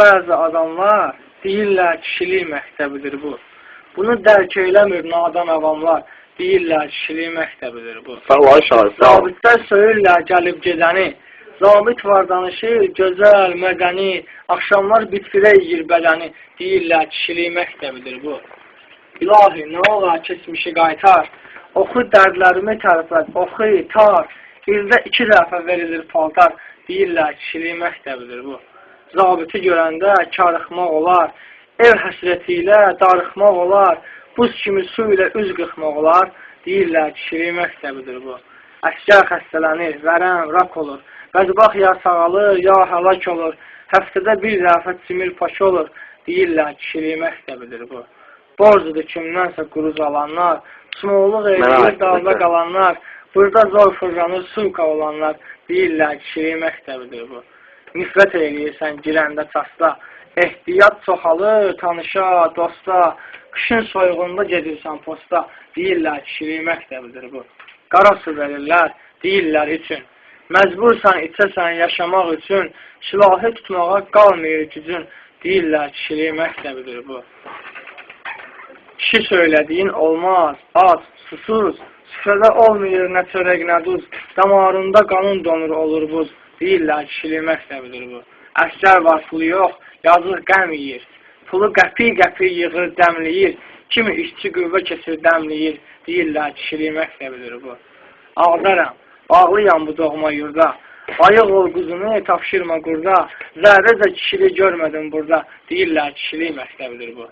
bəzi adamlar deyirlər kişilik məktəbidir bu. Bunu dərk eləmir nadan avamlar. Deyirlər kişilik məktəbidir bu. Zabitlər söyürlər gəlib gedəni. Zabit var danışır, gözəl, mədəni. Axşamlar bitfirə yeyir bədəni. Deyirlər kişilik məktəbidir bu. İlahi, nə olar keçmişi qaytar. Oxu dərdlərimi tərəfət, oxu, tar. İldə iki dəfə verilir paltar. Deyirlər kişilik məktəbidir bu. Zabiti görəndə karıxmaq olar. Ev həsrəti ilə darıxmaq olar. Buz kimi su ilə üz qıxmaq olar. Deyirlər kişilik məktəbidir bu. Əskər xəstələnir, vərəm, rak olur. Bədbax ya sağalır, ya həlak olur. Həftədə bir dəfə simir paş olur. Deyirlər kişilik məktəbidir bu. Borcudur kimdənsə quruz alanlar. Smoğluq dağda məsələ. qalanlar. Burada zor fırlanır, sulka olanlar. Deyirlər kişilik məktəbidir bu. Nifrət eləyirsən girəndə çasta. Ehtiyat çoxalır, tanışa, dosta. Qışın soyğunda gedirsən posta. Deyirlər kişilik məktəbidir bu. Qara su verirlər, deyirlər üçün. Məcbursan içəsən yaşamaq üçün. Silahı tutmağa qalmayır gücün. Deyirlər kişilik məktəbidir bu. Kişi söylədiyin olmaz, ac, susuz, süfrədə olmayır nə çörək, nə duz, damarında qanın donur olur buz, deyirlər kişilik məktəbidir bu. Əskər var, pulu yox, yazıq qəm yeyir, pulu qəpi-qəpi yığır, dəmləyir, kimi işçi qüvvə keçir, dəmləyir, deyirlər kişilik məktəbidir bu. Ağdaram, bağlıyam bu doğma yurda, ayıq ol quzunu, tapşırma qurda, zərrəcə kişilik görmədim burada, deyirlər kişilik məktəbidir bu.